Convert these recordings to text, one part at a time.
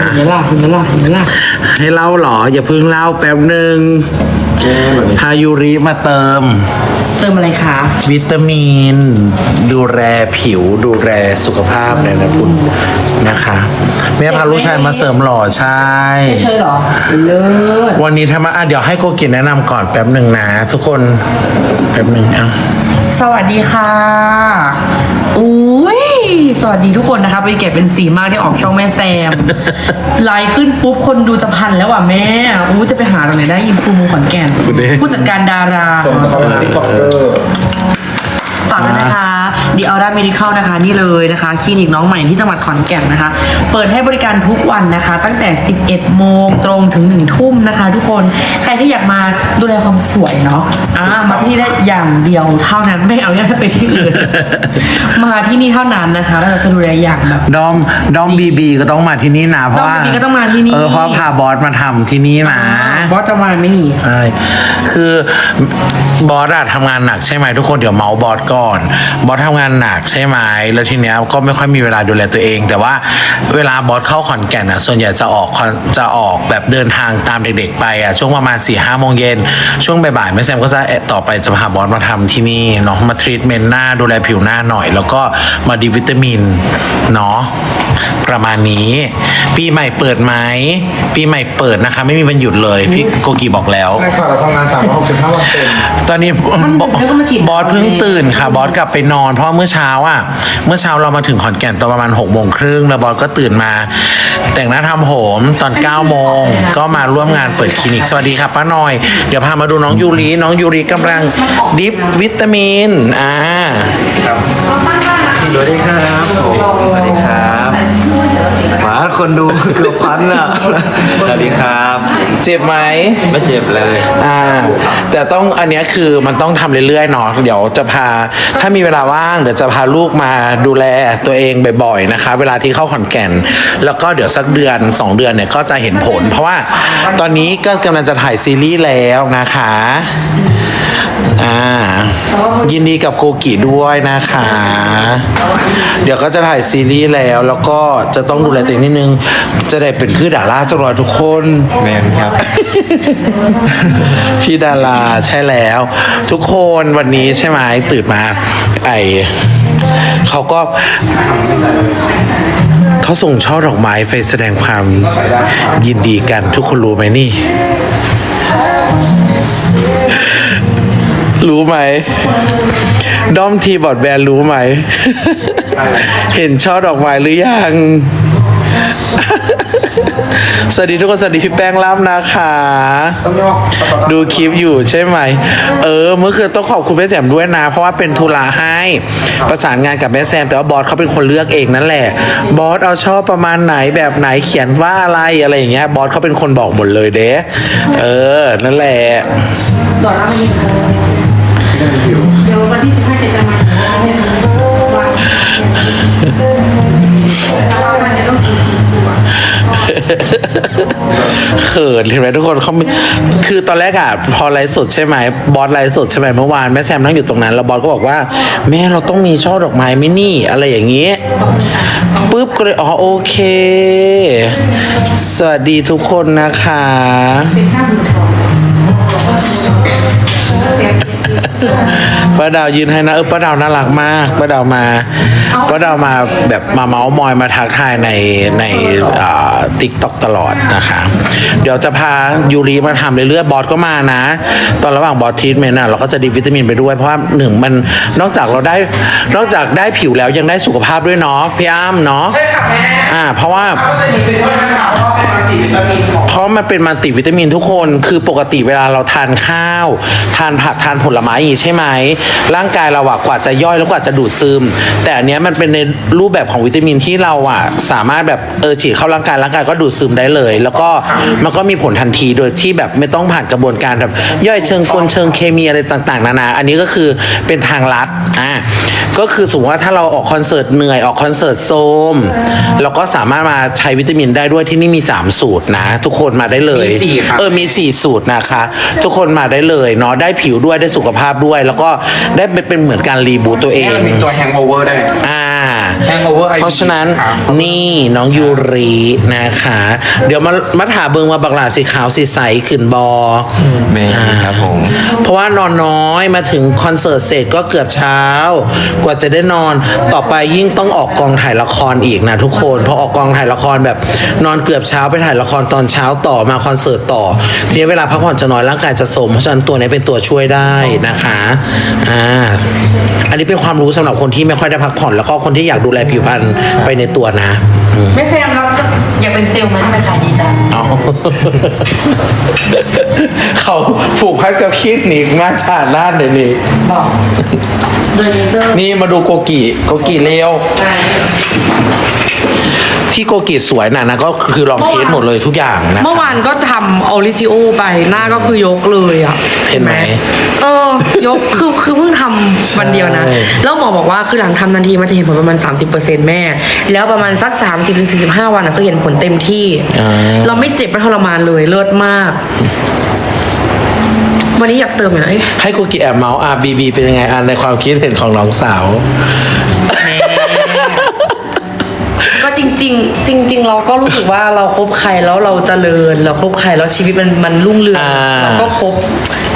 เห็นไหมล่ะเห็นไหมล่ะเห็นไหมล่ะให้เล่าเหรอ อย่าเพิ่งเล่าแป๊บหนึ่งพายุริมาเติมเติมอะไรคะ วิตามิน ดูแลผิวดูแลสุขภาพในนะคุณนะคะ แม่พาลูกชายมาเสริมหล่อใช่ ไม่ใช่เหรอ เลิศวันนี้ทำไมาอะเดี๋ยวให้โกกินแนะนำก่อนแป๊บหนึ่งนะ ทุกคนแป๊บหนึ่งอะสวัสดีค่ะ อุ้ย สวัสดีทุกคนนะคะเป็นเกียรติเป็นสีมากที่ออกช่องแม่แซม ไลน์ขึ้นปุ๊บคนดูจะพันแล้วว่ะแม่อู้จะไปหาตรงไหนได้อินฟูมูขอนแก่นผู้จัดการดาราติ๊กต็อกเกอร์ฝากด้วยนะคะ ดีออร่าเมดิคอลนะคะ นี่เลยนะคะคลินิกน้องใหม่ที่จังหวัดขอนแก่นนะคะ เปิดให้บริการทุกวันนะคะ ตั้งแต่ 11 โมงตรงถึง 1 ทุ่มนะคะ ทุกคนใครที่อยากมาดูแลความสวยเนาะอ่ามาที่นี่ได้อย่างเดียวเท่านั้นไม่เอาเนี่ยไปที่อื่นมาที่นี่เท่านั้นนะคะแล้วเราจะดูแลอย่างแบบดอมดอมบีบีก็ต้องมาที่นี่นะเพราะว่าดอม BB ก็ต้องมาที่นี่เออเพราะพาบอสมาทำที่นี่นะบอสจะมาไหม่นี่ใช่คือบอสอะทำงานหนักใช่ไหมทุกคนเดี๋ยวเมาส์บอสก่อนบอสทำงานหนักใช่ไหมแล้วทีเนี้ยก็ไม่ค่อยมีเวลาดูแลตัวเอง แต่ว่าเวลาบอสเข้าขอนแก่นอะส่วนใหญ่จะออกคอนจะออกแบบเดินทางตามเด็กๆไปอะช่วงประมาณ4ี่ห้าโมงเย็นช่วงบ่ายๆแม่แซมก็จะต่อไปจะพาบอสมาทำที่นี่เนาะมาทรีทเมนต์หน้าดูแลผิวหน้าหน่อย แล้วก็มาดีวิตามินเนาะประมาณนี้ ปีใหม่เปิดไหมปีใหม่เปิดนะคะ ไม่มีวันหยุดเลยพี่โกกีบอกแล้ว ใช่ค่ะเราทำงาน365วันเต็มตอนนี้มันดึกแล้วก็มาฉีดบอสเพิ่งตื่นค่ะ บอสกลับไปนอนเพราะเมื่อเช้าอะ เมื่อเช้าเรามาถึงขอนแก่นตอนประมาณ6กโมงครึ่งแล้วบอสก็ตื่นมา แต่งหน้าทำผมตอน9ก้าโมงก็มาร่วมงานเปิดคลินิก สวัสดีครับป้าหน่อย เดี๋ยวพามาดูน้องยูริน้องยูริกำลังดิฟวิตามิน อ่าสวัสดีครับผมสวัสดีครับ หมาคนดูเกือบพันอะ สวัสดีครับ เจ็บไหม ไม่เจ็บเลย อ่า แต่ต้องอันเนี้ยคือมันต้องทำเรื่อยๆเนาะเดี๋ยวจะพา ถ้ามีเวลาว่างเดี๋ยวจะพาลูกมาดูแลตัวเองบ่อยๆนะคะ เวลาที่เข้าขอนแก่น แล้วก็เดี๋ยวสักเดือน 2 เดือนเนี่ยก็จะเห็นผล เพราะว่าตอนนี้ก็กำลังจะถ่ายซีรีส์แล้วนะคะ อ่า ยินดีกับโกกิด้วยนะคะ เดี๋ยวก็จะถ่ายซีรีส์แล้ว แล้วก็จะต้องดูแลตัวเองนิดนึง จะได้เป็นคือดาราจังรอยทุกคน แมนครับ พี่ดาราใช่แล้ว ทุกคนวันนี้ใช่ไหมตื่นมา ไอเขาก็เขาส่งช่อดอกไม้ไปแสดงความยินดีกันทุกคนรู้ไหมนี่ รู้ไหม ด้อมทีบอร์ดแบนรู้ไหม เห็นช่อดอกไม้หรือยัง สวัสดีทุกคน สวัสดีพี่แป้งล่ำนะคะต้องยอกดูคลิปอยู่ใช่ไหม เออ เมื่อคืนต้องขอบคุณแม่แซมด้วยนะ เพราะว่าเป็นธุระให้ ประสานงานกับแม่แซม แต่ว่าบอสเขาเป็นคนเลือกเองนั่นแหละ บอสเอาชอบประมาณไหนแบบไหนเขียนว่าอะไรอะไรอย่างเงี้ย บอสเขาเป็นคนบอกหมดเลยเด้ เออ นั่นแหละต่อรับมา เดี๋ยววันที่สิบห้าจะมาต้องฉีดสีตัวเขินเห็นไหมทุกคนเขามีคือตอนแรกอะพอไลฟ์สดใช่ไหมบอสไลฟ์สดใช่ไหมเมื่อวานแม่แซมนั่งอยู่ตรงนั้น แล้วบอสก็บอกว่า แม่เราต้องมีช่อดอกไม้ไหมนี่อะไรอย่างเงี้ยปุ๊บก็เลยอ๋อโอเค สวัสดีทุกคนนะคะ เป็นห้าหมื่นสอง ป้าดาวยืนให้นะเออป้าดาวน่ารักมากป้าดาวมาป้าดาวมาแบบมาเมาส์มอยมาทักทายในในติ๊กต็อกตลอดนะคะ เดี๋ยวจะพายูรีมาทำเรื่อยๆบอสก็มานะ ตอนระหว่างบอสทรีทเมนต์อะเราก็จะดีวิตามินไปด้วยเพราะว่าหนึ่งมันนอกจากเราได้นอกจากได้ผิวแล้วยังได้สุขภาพด้วยเนาะพี่อ้ำเนาะใช่ค่ะแม่อ่าเพราะว่าเพราะมันเป็นมัลติวิตามินทุกคนคือปกติเวลาเราทานข้าว ทานผักทานผลไม้อย่างนี้ใช่ไหมร่างกายเราอะกว่าจะย่อยแล้วกว่าจะดูดซึม แต่อันเนี้ยมันเป็นในรูปแบบของวิตามินที่เราอะสามารถแบบเออฉีดเข้าร่างกายร่างกายก็ดูดซึมได้เลย แล้วก็มันก็มีผลทันทีโดยที่แบบไม่ต้องผ่านกระบวนการแบบย่อยเชิงกลเชิงเคมีอะไรต่างๆนานาอันนี้ก็คือเป็นทางลัดอ่าก็คือสมมติว่าถ้าเราออกคอนเสิร์ตเหนื่อยออกคอนเสิร์ตโซมเราก็สามารถมาใช้วิตามินได้ด้วยที่นี่มี 3 สูตรนะ ทุกคนมาได้เลยมีสี่ครับเออมี 4 สูตรนะคะ ทุกคนมาได้เลยเนาะได้ผิวด้วยได้สุขภาพด้วย แล้วก็ได้เป็นเป็นเหมือนการรีบูตตัวเอง มีตัวแฮงโอเวอร์ได้ อ่า Hangover IBD เพราะฉะนั้นครับนี่น้องยูรินะคะ เดี๋ยวมามาถามเบิงมาบักหลาสีขาวสีใสขึ้นบอแม่ครับผม เพราะว่านอนน้อยมาถึงคอนเสิร์ตเสร็จก็เกือบเช้า กว่าจะได้นอนต่อไปยิ่งต้องออกกองถ่ายละครอีกนะทุกคนพอออกกองถ่ายละครแบบ นอนเกือบเช้าไปถ่ายละครตอนเช้าต่อมาคอนเสิร์ตต่อ ทีนี้เวลาพักผ่อนจะน้อยร่างกายจะสมเพราะฉะนั้นตัวนี้เป็นตัวช่วยได้นะคะอ่าอันนี้เป็นความรู้สำหรับคนที่ไม่ค่อยได้พักผ่อนแล้วก็คนที่อยากดูแลผิวพรรณไปในตัวนะอืม ไม่แซมเราอยากเป็นเซลล์ไหมทำไมขายดีจังเอาเขาผูกพันกับคิดหนีมาชาติหน้าเดี๋ยวนี้บอกเดินเจอนี่มาดูโกกิโกกิเร็วใช่ ที่โกกิสวยนะนะก็คือลองเทสหมดเลยทุกอย่างนะ เมื่อวานก็ทำออริจิโอไปหน้าก็คือยกเลยอะเห็นไหมเออยกคือคือเพิ่งทำวันเดียวนะใช่แล้วหมอบอกว่าคือหลังทำทันทีมันจะเห็นผลประมาณ 30%แม่ แล้วประมาณสัก 30-45 วันอะคือเห็นผลเต็มที่อ่าเราไม่เจ็บไม่ทรมานเลยเลิศมากวันนี้อยากเติมอยู่นะเอ้ยให้โกกิแอบเมาส์อะบีบีเป็นยังไงอะในความคิดเห็นของน้องสาวก็จ ริง ๆ จริง ๆ เราก็รู้สึกว่าเราคบใครแล้วเราเจริญเราคบใครแล้วชีวิตมันมันรุ่งเรืองอ่าเราก็คบ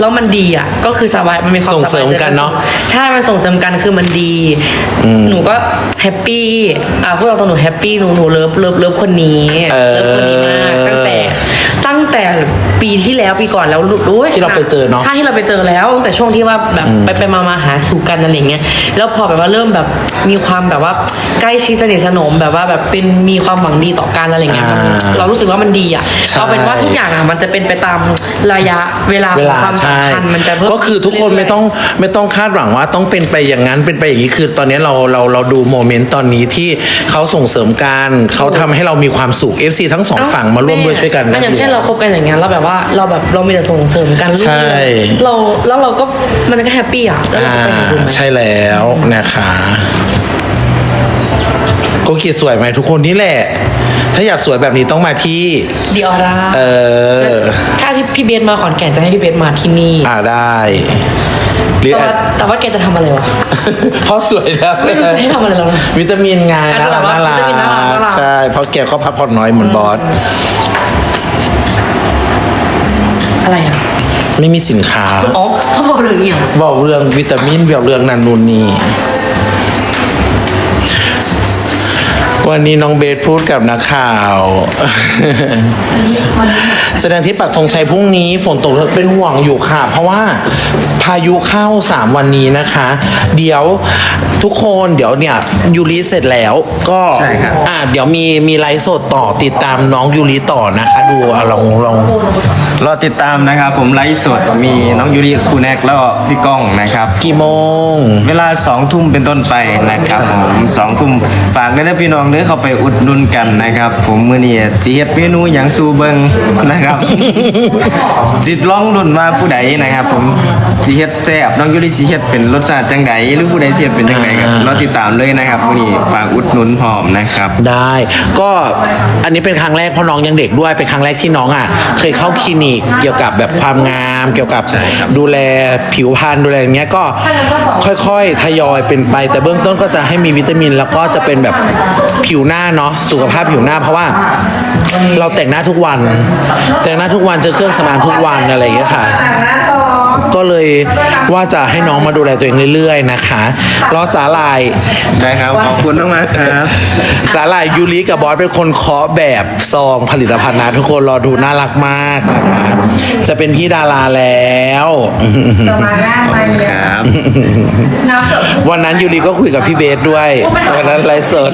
แล้วมันดีอะ ก็คือสบายมันมีความส่งเสริมบยใจกันเนอะใช่มันส่งเสริมกันคือมันดี หนูก็แฮปปี้อ่าพวกเราตอนหนูแฮปปี้หนูหนูเลิฟเลิฟเลิฟคนนี้เออ เลิฟคนนี้มากตั้งแต่ ตั้งแต่ปีที่แล้วปีก่อนแล้วรู้ยที่เราไปเจอเนอะใช่ที่เราไปเจอแล้วตั้งแต่ช่วงที่ว่าแบบไปไปมามาหาสู่กันอะไรเงี้ยแล้วพอแบบว่าเริ่มแบบมีความแบบว่าใกล้ชิดสนิทสนมแบบว่าแบบเป็นมีความหวังดีต่อกันอะไรเงี้ยมันอ่าเรารู้สึกว่ามันดีอะใช่เอาเป็นว่าทุกอย่างอะมันจะเป็นไปตามระยะเวลาเวของลาความสัมใช่พันธ์มันจะเพิ่มก็คือทุกคนไม่ต้องไม่ต้องคาดหวังว่าต้องเป็นไปอย่างนั้นเป็นไปอย่างนี้คือตอนนี้เราเราเราดูโมเมนต์ตอนนี้ที่เขาส่งเสริมกันเขาทำให้เรามีความสุข FC ทั้งสองฝั่งมาร่วมด้วยช่วยกันอะอย่างเช่นเราคบกันอย่างเงี้ยเราแบบว่าเราแบบเรามีแต่ส่งเสริมกันใช่เราแล้วเราก็มันก็แฮปปี้อะแล้วเราอ่าก็ไปอย่างอื่นไหม ใช่แล้วนะคะโกกิสวยไหมทุกคนนี่แหละ ถ้าอยากสวยแบบนี้ต้องมาที่ ดีออร่าเออ ถ้าที่พี่เบสมาขอนแก่นจะให้พี่เบสมาที่นี่อ่าได้หรือแต่ว่าแต่ว่าแกจะทำอะไรวะ เพราะสวยแล้วไม่รู้จะให้ทำอะไรแล้วนะวิตามินไงอาจจะแบบว่าน่ารักวิตามินน่ารักน่ารัก ใช่เพราะแกก็พักผ่อนน้อยเหมือนบอส อะไรอะไม่มีสินค้าอ๋อเขาบอกเรื่องอย่างบอกเรื่องวิตามินบอกเรื่องนันนูนนี่ วันนี้น้องเบสพูดกับนักข่าว แสดงที่ปักธงชัยพรุ่งนี้ฝนตกเป็นห่วงอยู่ค่ะ เพราะว่าพายุเข้า 3 วันนี้นะคะ เดี๋ยวทุกคนเดี๋ยวเนี่ยยูริเสร็จแล้วก็ใช่ครับ อ่าเดี๋ยวมีมีไลฟ์สดต่อติดตามน้องยูริต่อนะคะ ดูอะลองลอง รอติดตามนะครับผมไลฟ์สดมีน้องยูริคูแนกแล้วก็พี่ก้องนะครับ กี่โมง เวลาสองทุ่มเป็นต้นไปนะครับผมสองทุ่มฝากด้วยนะพี่น้องเด้อเข้าไปอุดหนุนกันนะครับ ผมมื้อนี้สิเฮ็ดเมนูหยังสู่เบิงนะครับจิตลองรุ่นว่าผู้ใดนะครับ ผมสิเฮ็ดแซ่บน้องยูริสิเฮ็ดเป็นรสชาติจังใดหรือผู้ใดสิเฮ็ดเป็นจังใดครับรอติดตามเลยนะครับมื้อนี้ฝากอุดหนุนพร้อมนะครับ ได้ ก็อันนี้เป็นครั้งแรกเพราะน้องยังเด็กด้วยเป็นครั้งแรกที่น้องอะ เคยเข้าคลินิกเกี่ยวกับแบบความงาม เกี่ยวกับใช่ครับดูแลผิวพรรณดูแลอย่างเงี้ยก็ค่อยๆทยอยเป็นไป แต่เบื้องต้นก็จะให้มีวิตามิน แล้วก็จะเป็นแบบผิวหน้าเนาะสุขภาพผิวหน้าเพราะว่า เราแต่งหน้าทุกวัน แต่งหน้าทุกวันเจอเครื่องสำอางทุกวันอะไรอย่างเงี้ยค่ะ ก็เลยว่าจะให้น้องมาดูแลตัวเองเรื่อยๆนะคะ รอสาลายได้ครับ ขอบคุณมากๆครับ สาหร่ายยูริกับบอสเป็นคนเคาะแบบซองผลิตภัณฑ์นะทุกคนรอดูน่ารักมากนะคะจะเป็นพี่ดาราแล้วครับ วันนั้นยูริก็คุยกับพี่เบสด้วยวันนั้นไลฟ์สด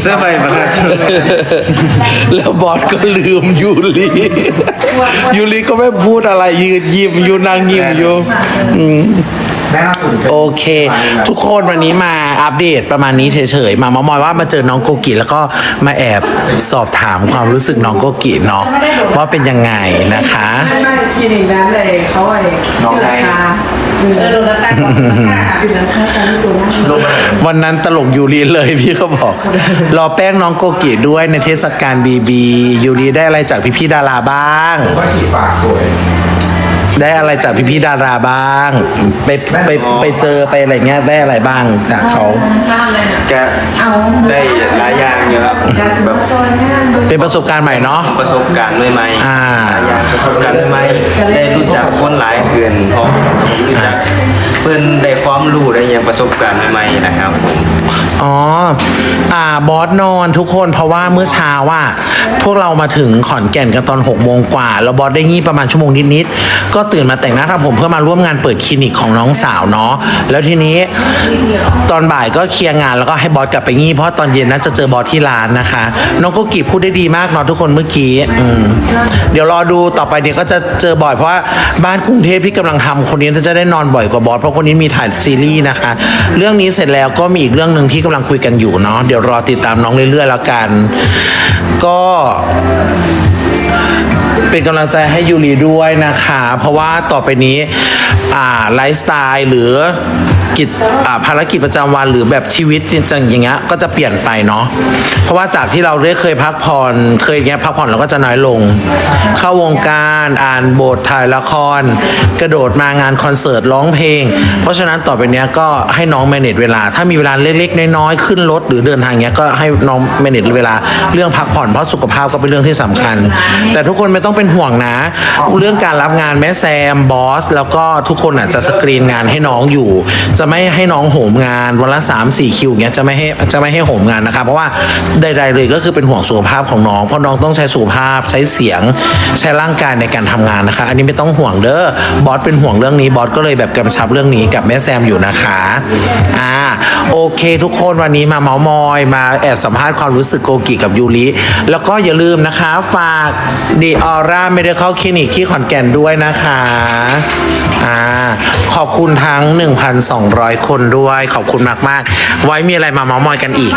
เสื้อไฟประทัดแล้วบอสก็ลืมยูริยูริก็ไม่พูดอะไรยืนยิ้มอยู่นางยิ้มอยู่อืมแม่ล่าสุดโอเค ทุกคนวันนี้มาอัปเดตประมาณนี้เฉยๆ มามามอยว่ามาเจอน้องโกกิแล้วก็มาแอบสอบถามความรู้สึกน้องโกกิเนาะว่าเป็นยังไงนะคะ ไม่ไม่คลินิกนั้นเลยเขาไอ้ขึ้นราคาเออโดนราคาก่อนขึ้นราคาตอนนี้ตัวหน้าวันนั้นตลกยูรีเลยพี่เขาบอก รอแป้งน้องโกกิด้วยในเทศกาลบีบียูรีได้อะไรจากพี่ๆดาราบ้าง ก็ฉีดปากสวยฉ ได้อะไรจากพี่ๆดาราบ้าง ไปไปไปเจอไปอะไรเงี้ยได้อะไรบ้างจากเขาก็ได้หลายอย่างอยู่ครับแบบเป็นประสบการณ์ใหม่เนาะ ประสบการณ์ใหม่ๆอ่าหลายอย่างประสบการณ์ใหม่ๆได้รู้จักคนหลายคืนพร้อมรู้จัก เพื่อนได้ความรู้ได้ยังประสบการณ์ใหม่ๆนะครับผม อ๋อ อ่า บอสนอนทุกคนเพราะว่าเมื่อเช้าว่า พวกเรามาถึงขอนแก่นกันตอน6กโมงกว่า แล้วบอสได้งี่ประมาณชั่วโมงนิดๆ ก็ตื่นมาแต่งหน้าทำผมเพื่อมาร่วมงานเปิดคลินิกของน้องสาวเนาะ แล้วทีนี้ตอนบ่ายก็เคลียร์งานแล้วก็ให้บอสกลับไปงี่เพราะตอนเย็นน่าจะเจอบอสที่ร้านนะคะ น้องโกกิพูดได้ดีมากเนาะทุกคนเมื่อกี้อืมเดี๋ยวรอดูต่อไปเนี่ยก็จะเจอบ่อยเพราะว่าบ้านกรุงเทพที่กำลังทำคนนี้จะได้นอนบ่อยกว่าบอสเพราะคนนี้มีถ่ายซีรีส์นะคะ เรื่องนี้เสร็จแล้วก็มีอีกเรื่องหนึ่งที่กำลังคุยกันอยู่เนาะเดี๋ยวรอติดตามน้องเรื่อยๆแล้วกัน ก็เป็นกำลังใจให้ยูรีด้วยนะคะ เพราะว่าต่อไปนี้ไลฟ์สไตล์หรือ กิจอ่าภารกิจประจำวันหรือแบบชีวิตจริงๆอย่างเงี้ยก็จะเปลี่ยนไปเนาะเพราะว่าจากที่เราได้เคยพักผ่อนเคยเงี้ยพักผ่อนเราก็จะน้อยลง เข้าวงการอ่านบทถ่ายละคร กระโดดมางานคอนเสิร์ตร้องเพลง เพราะฉะนั้นต่อไปเนี้ยก็ให้น้องแมเนจเวลา ถ้ามีเวลาเล็กๆน้อยๆขึ้นรถหรือเดินทางเงี้ยก็ให้น้องแมเนจเวลาเรื่องพักผ่อนเพราะสุขภาพก็เป็นเรื่องที่สำคัญ แต่ทุกคนไม่ต้องเป็นห่วงนะ เรื่องการรับงานแม่แซมบอสแล้วก็ทุกคนอะจะสกรีนงานให้น้องอยู่จะะไม่ให้น้องโหมงานวันละ3ามสี่คิวเงี้ยจะไม่ให้จะไม่ให้โหมงานนะครับเพราะว่าใดๆเลยก็คือเป็นห่วงสุขภาพของน้อง เพราะน้องต้องใช้สุขภาพใช้เสียงใช้ร่างกายในการทำงานนะคะ อันนี้ไม่ต้องห่วงเด้อบอสเป็นห่วงเรื่องนี้บอสก็เลยแบบกำชับเรื่องนี้กับแม่แซมอยู่นะคะอ่าโอเค ทุกคนวันนี้มาเมาส์มอย มาแอบสัมภาษณ์ความรู้สึกโกกิกับยูริแล้วก็อย่าลืมนะคะฝากดีออร่าไม่ได้เข้าคลินิกที่ขอนแก่นด้วยนะคะอ่าขอบคุณทั้ง 1,200คนด้วยขอบคุณมาก ๆ ไว้มีอะไรมาเมาส์มอยกันอีก